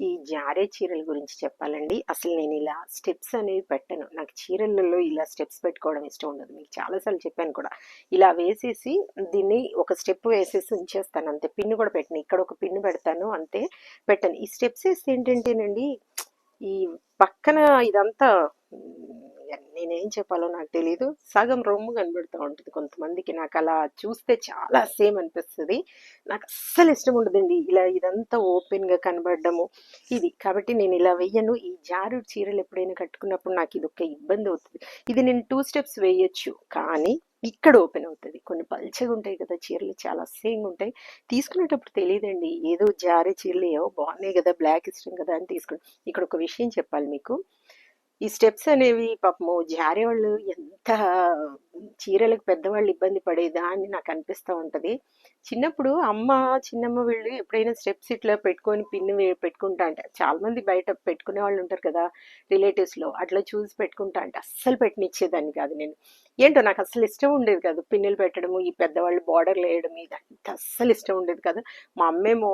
ఈ జారే చీరల గురించి చెప్పాలండి. అసలు నేను ఇలా స్టెప్స్ అనేవి పెట్టను. నాకు చీరలలో ఇలా స్టెప్స్ పెట్టుకోవడం ఇష్టం ఉండదు. మీకు చాలాసార్లు చెప్పాను కూడా. ఇలా వేసేసి దీన్ని ఒక స్టెప్ వేసేసి ఉంచేస్తాను. అంతే. పిన్ను కూడా పెట్టను. ఇక్కడ ఒక పిన్ను పెడతాను. అంతే. పెట్టను. ఈ స్టెప్స్ వేస్తే ఏంటంటేనండి ఈ పక్కన ఇదంతా నేనేం చెప్పాలో నాకు తెలియదు సగం రొమ్ము కనబడుతూ ఉంటుంది కొంతమందికి. నాకు అలా చూస్తే చాలా సేమ్ అనిపిస్తుంది. నాకు అస్సలు ఇష్టం ఉండదండి ఇలా ఇదంతా ఓపెన్గా కనబడము ఇది కాబట్టి నేను ఇలా వెయ్యను. ఈ జారు చీరలు ఎప్పుడైనా కట్టుకున్నప్పుడు నాకు ఇది ఒక ఇబ్బంది అవుతుంది. ఇది నేను టూ స్టెప్స్ వేయొచ్చు కానీ ఇక్కడ ఓపెన్ అవుతుంది. కొన్ని పల్చగా ఉంటాయి కదా చీరలు చాలా అసహ్యంగా ఉంటాయి. తీసుకునేటప్పుడు తెలియదండి. ఏదో జారే చీరలు ఏవో బాగున్నాయి కదా బ్లాక్ ఇష్టం కదా అని తీసుకుని. ఇక్కడ ఒక విషయం చెప్పాలి మీకు. ఈ స్టెప్స్ అనేవి పాపము జారే వాళ్ళు ఎంత చీరలకు పెద్దవాళ్ళు ఇబ్బంది పడేదా అని నాకు అనిపిస్తూ ఉంటది. చిన్నప్పుడు అమ్మ చిన్నమ్మ వీళ్ళు ఎప్పుడైనా స్టెప్స్ ఇట్లా పెట్టుకొని పిన్ పెట్టుకుంటా అంటే. చాలా మంది బయట పెట్టుకునే వాళ్ళు ఉంటారు కదా రిలేటివ్స్లో అట్లా చూసి పెట్టుకుంటా అంటే. అస్సలు పెట్టనిచ్చేదాన్ని కాదు నేను. ఏంటో నాకు అస్సలు ఇష్టం ఉండేది కాదు పిన్నులు పెట్టడము ఈ పెద్దవాళ్ళు బార్డర్లు వేయడం ఇది అంత అస్సలు ఇష్టం ఉండేది కాదు. మా అమ్మేమో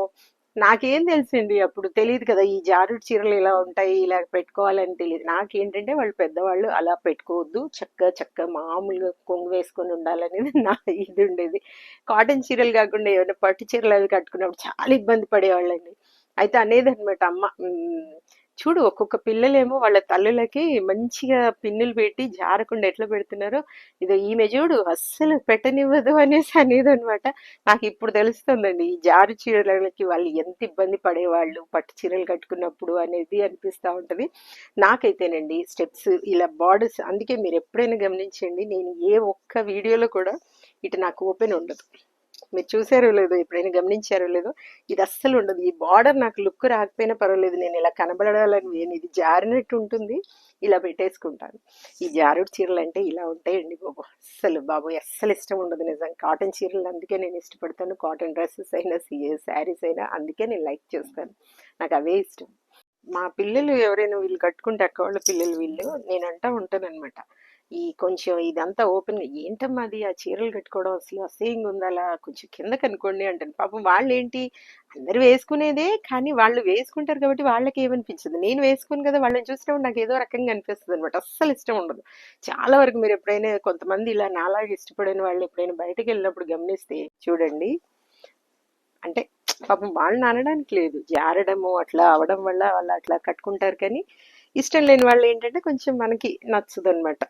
నాకేం తెలిసింది అప్పుడు తెలియదు కదా ఈ జారుడు చీరలు ఇలా ఉంటాయి ఇలా పెట్టుకోవాలని తెలియదు నాకేంటంటే వాళ్ళు పెద్దవాళ్ళు అలా పెట్టుకోవద్దు చక్క చక్క మామూలుగా కొంగు వేసుకొని ఉండాలనేది నా ఇది ఉండేది. కాటన్ చీరలు కాకుండా ఏమైనా పట్టు చీరలు అవి కట్టుకున్నప్పుడు చాలా ఇబ్బంది పడేవాళ్ళండి. అయితే అనేది అనమాట అమ్మ చూడు ఒక్కొక్క పిల్లలేమో వాళ్ళ తల్లులకి మంచిగా పిన్నులు పెట్టి జారకుండా ఎట్లా పెడుతున్నారో. ఇదో ఈమె చూడు అస్సలు పెట్టనివ్వదు అనేసి అనేది అనమాట నాకు ఇప్పుడు తెలుస్తుందండి ఈ జారు చీరలకి వాళ్ళు ఎంత ఇబ్బంది పడేవాళ్ళు పట్టు చీరలు కట్టుకున్నప్పుడు అనేది అనిపిస్తూ ఉంటది. నాకైతేనండి స్టెప్స్ ఇలా బార్డర్స్ అందుకే మీరు ఎప్పుడైనా గమనించండి నేను ఏ ఒక్క వీడియోలో కూడా ఇటు నాకు ఓపెన్ ఉండదు. మీరు చూసారో లేదో ఎప్పుడైనా గమనించారో లేదో ఇది అస్సలు ఉండదు. ఈ బార్డర్ నాకు లుక్ రాకపోయినా పర్వాలేదు. నేను ఇలా కనబడాలని నేను ఇది జారినట్టు ఉంటుంది. ఇలా పెట్టేసుకుంటాను. ఈ జారుడు చీరలు అంటే ఇలా ఉంటాయండి బాబు. అస్సలు బాబు అస్సలు ఇష్టం ఉండదు నిజం. కాటన్ చీరలు అందుకే నేను ఇష్టపడతాను. కాటన్ డ్రెస్సెస్ అయినా శారీస్ అయినా అందుకే నేను లైక్ చేస్తాను. నాకు అవే ఇష్టం. మా పిల్లలు ఎవరైనా వీళ్ళు కట్టుకుంటే అక్క వాళ్ళ పిల్లలు వీళ్ళు నేను అంటా ఉంటాను అనమాట ఈ కొంచెం ఇదంతా ఓపెన్గా ఏంటమ్మా అది? ఆ చీరలు కట్టుకోవడం అసలు అసహ్యంగా ఉంది. అలా కొంచెం కింద కనుక్కోండి అంటాను. పాపం వాళ్ళు ఏంటి అందరు వేసుకునేదే కానీ వాళ్ళు వేసుకుంటారు కాబట్టి వాళ్ళకి ఏమనిపించదు. నేను వేసుకుని కదా వాళ్ళని చూసినప్పుడు నాకు ఏదో రకంగా అనిపిస్తుంది అనమాట అస్సలు ఇష్టం ఉండదు. చాలా వరకు మీరు ఎప్పుడైనా కొంతమంది ఇలా నాలాగా ఇష్టపడిన వాళ్ళు ఎప్పుడైనా బయటకు వెళ్ళినప్పుడు గమనిస్తే చూడండి అంటే పాపం వాళ్ళని అనడానికి లేదు. జారడము అట్లా అవడం వల్ల వాళ్ళు అట్లా కట్టుకుంటారు కానీ ఇష్టం లేని వాళ్ళు ఏంటంటే కొంచెం మనకి నచ్చదు అనమాట